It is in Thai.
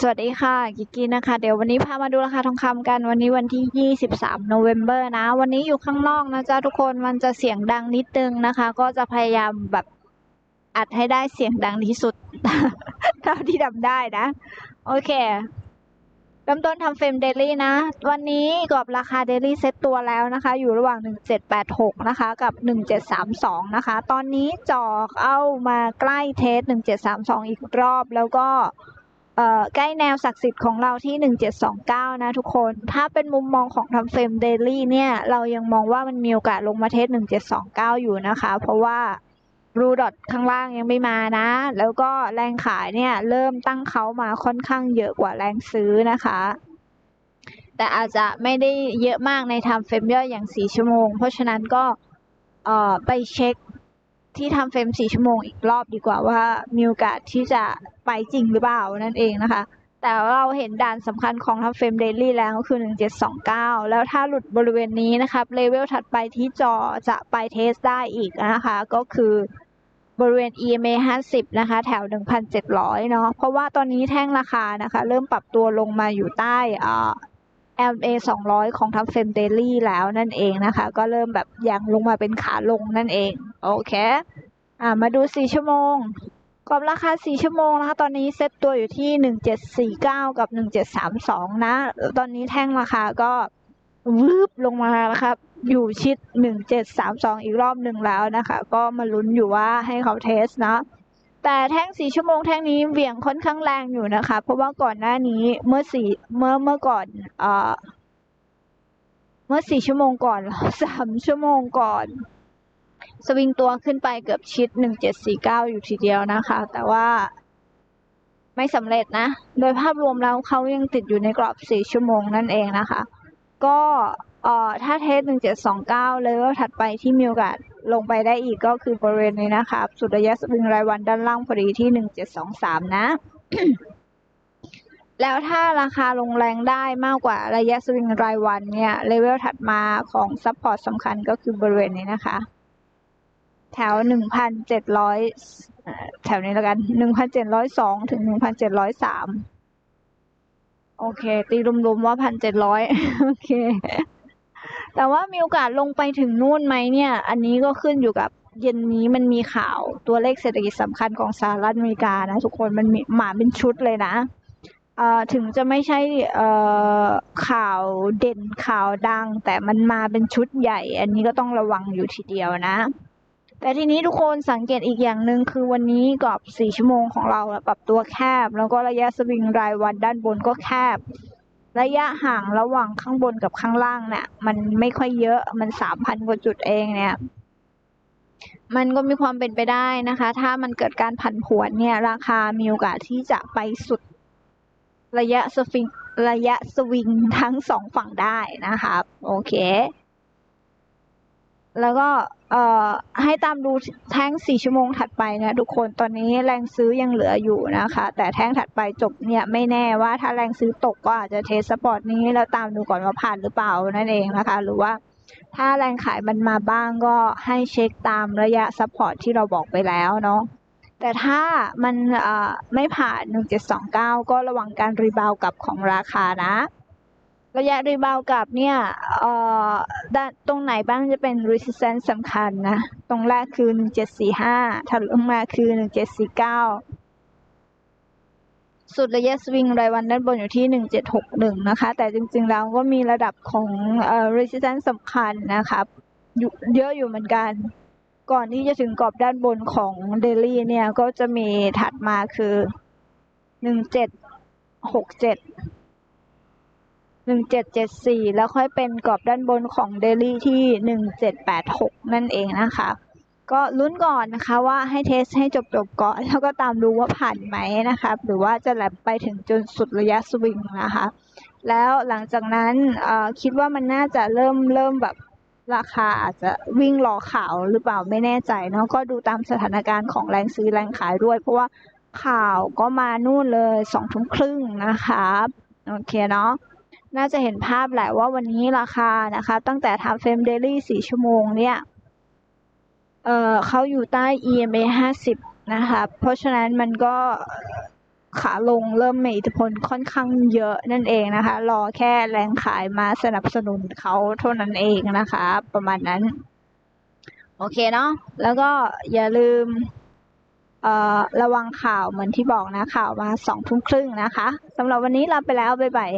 สวัสดีค่ะ กิกกี้นะคะ เดี๋ยววันนี้พามาดูราคาทองคำกันวันนี้วันที่ 23 November นะ วันนี้อยู่ข้างนอกนะจ๊ะทุกคนมันจะเสียงดังนิดนึงนะคะ ก็จะพยายามแบบอัดให้ได้เสียงดังที่สุด เท่าที่ทำได้นะ โอเคเริ่มต้นทำเฟรมเดลี่นะ วันนี้กรอบราคาเดลี่เซ็ตตัวแล้วนะคะ อยู่ระหว่าง 1786 นะคะ กับ 1732 นะคะ ตอนนี้จอกเอามาใกล้เทส 1732 อีกรอบแล้วก็ ใกล้แนวศักดิ์สิทธิ์ของเราที่ 1729 นะทุกคน ถ้าเป็นมุมมองของทำเฟรมเดลี่เนี่ย เรายังมองว่ามันมีโอกาสลงมาเทส 1729 อยู่นะคะ เพราะว่ารูดอทข้างล่างยังไม่มานะ แล้วก็แรงขายเนี่ย เริ่มตั้งเขามาค่อนข้างเยอะกว่าแรงซื้อนะคะ แต่อาจจะไม่ได้เยอะมากในทำเฟรมย่อยอย่าง 4 ชั่วโมง เพราะฉะนั้นก็ไปเช็ค ที่ทำเฟรม4ชั่วโมงอีกรอบดีกว่าว่ามีโอกาสที่จะไปจริงหรือเปล่านั่นเองนะคะ แต่เราเห็นด่านสำคัญของทำเฟรมเดลี่แล้วก็คือ 1729 แล้วถ้าหลุดบริเวณนี้นะครับเลเวลถัดไปที่จอจะไปเทสได้อีกนะคะ ก็คือบริเวณ EMA 50 นะคะ แถว 1,700 เนาะ เพราะว่าตอนนี้แท่งราคานะคะ เริ่มปรับตัวลงมาอยู่ใต้อ่า LA 200 ของทำเฟรมเดลี่แล้วนั่นเองนะคะ ก็เริ่มแบบยังลงมาเป็นขาลงนั่นเอง โอเค อ่า มาดู4ชั่วโมงกรอบราคา4ชั่วโมงนะคะ ตอนนี้เซ็ตตัวอยู่ที่1749กับ1732นะ ตอนนี้แท่งราคาก็วืบลงมาแล้วครับ อยู่ชิด1732อีกรอบหนึ่งแล้วนะคะ ก็มาลุ้นอยู่ว่าให้เขาเทสเนาะแต่แท่งสี่ชั่วโมงแท่งนี้เหวี่ยงค่อนข้างแรงอยู่นะคะ เพราะว่าก่อนหน้านี้เมื่อสี่เมื่อเมื่อก่อนเอ่อเมื่อสี่ชั่วโมงก่อนสามชั่วโมงก่อน สวิงตัวขึ้นไปเกือบชิดหนึ่งเจ็ดสี่เก้าอยู่ทีเดียวนะคะ แต่ว่าไม่สำเร็จนะ โดยภาพรวมแล้วเขายังติดอยู่ในกรอบสี่ชั่วโมงนั่นเองนะคะ ก็เอ่อถ้าเทส 1729 เลเวลถัดไปที่มีโอกาสลงไปได้อีกก็คือบริเวณนี้นะคะสุดระยะสวิงรายวันด้านล่างพอดีที่ 1723 นะ แล้วถ้าราคาลงแรงได้มากกว่าระยะสวิงรายวันเนี่ย เลเวลถัดมาของซัพพอร์ตสำคัญก็คือบริเวณนี้นะคะ แถว1,700แถวนี้แล้วกัน1,702ถึง1,703โอเค ตีรวมๆว่าพันเจ็ดร้อยโอเค แต่ว่ามีโอกาสลงไปถึงนู่นไหมเนี่ย อันนี้ก็ขึ้นอยู่กับเย็นนี้มันมีข่าวตัวเลขเศรษฐกิจสำคัญของสหรัฐอเมริกานะ ทุกคนมันมีมาเป็นชุดเลยนะถึงจะไม่ใช่ข่าวเด่นข่าวดัง แต่มันมาเป็นชุดใหญ่ อันนี้ก็ต้องระวังอยู่ทีเดียวนะ แต่ทีนี้ทุกคนสังเกตอีกอย่างหนึ่งคือวันนี้กรอบ 4 ชั่วโมงของเราปรับตัวแคบ แล้วก็ระยะสวิงรายวันด้านบนก็แคบ ระยะห่างระหว่างข้างบนกับข้างล่างเนี่ยมันไม่ค่อยเยอะมัน 3,000 กว่าจุดเองเนี่ยมันก็มีความเป็นไปได้นะคะ ถ้ามันเกิดการผันผวนเนี่ย ราคามีโอกาสที่จะไปสุดระยะสวิงระยะสวิงทั้งสองฝั่งได้นะคะโอเค แล้วก็เอ่อให้ตามดูแท่งสี่ชั่วโมงถัดไปนะทุกคนตอนนี้แรงซื้อยังเหลืออยู่นะคะ แต่แท่งถัดไปจบเนี่ยไม่แน่ว่าถ้าแรงซื้อตกก็อาจจะเทสสปอร์ตนี้แล้วตามดูก่อนว่าผ่านหรือเปล่านั่นเองนะคะ หรือว่าถ้าแรงขายมันมาบ้างก็ให้เช็คตามระยะซัพพอร์ตที่เราบอกไปแล้วเนาะแต่ถ้ามันไม่ผ่าน 1729 ก็ระวังการรีบาวกลับของราคานะ ระยะรีบาวกลับเนี่ย ด้านตรงไหนบ้างจะเป็น resistance สำคัญนะ ตรงแรกคือ 1745ถัดลงมาคือ 1749 สุดระยะสวิงรายวันด้านบนอยู่ที่ 1761 นะคะ แต่จริงๆแล้วก็มีระดับของเอ่อ resistance สำคัญนะครับเยอะอยู่เหมือนกันก่อนที่จะถึงกรอบด้านบนของ daily เนี่ย ก็จะมีถัดมาคือ1767ห หนึ่งเจ็ดเจ็ดสี่แล้วค่อยเป็นกรอบด้านบนของเดลี่ที่หนึ่งเจ็ดแปดหกนั่นเองนะคะ ก็ลุ้นก่อนนะคะว่าให้เทสให้จบจบก่อนแล้วก็ตามดูว่าผ่านไหมนะคะหรือว่าจะแลบไปถึงจนสุดระยะสวิงนะคะ แล้วหลังจากนั้นคิดว่ามันน่าจะเริ่มเริ่มแบบราคาอาจจะวิ่งรอข่าวหรือเปล่าไม่แน่ใจเนาะก็ดูตามสถานการณ์ของแรงซื้อแรงขายด้วย เพราะว่าข่าวก็มานู่นเลยสองทุ่มครึ่งนะคะโอเคเนาะ น่าจะเห็นภาพแหละว่าวันนี้ราคานะคะ ตั้งแต่ทำเฟรมเดลี่สี่ชั่วโมงเนี่ย เออเขาอยู่ใต้ EMA 50 นะคะ เพราะฉะนั้นมันก็ขาลงเริ่มมีอิทธิพลค่อนข้างเยอะนั่นเองนะคะ รอแค่แรงขายมาสนับสนุนเขาเท่านั้นเองนะคะ ประมาณนั้น โอเคเนาะแล้วก็อย่าลืมเอ่อระวังข่าวเหมือนที่บอกนะข่าวมาสองทุ่มครึ่งนะคะสำหรับวันนี้ลาไปแล้ว บ๊ายบาย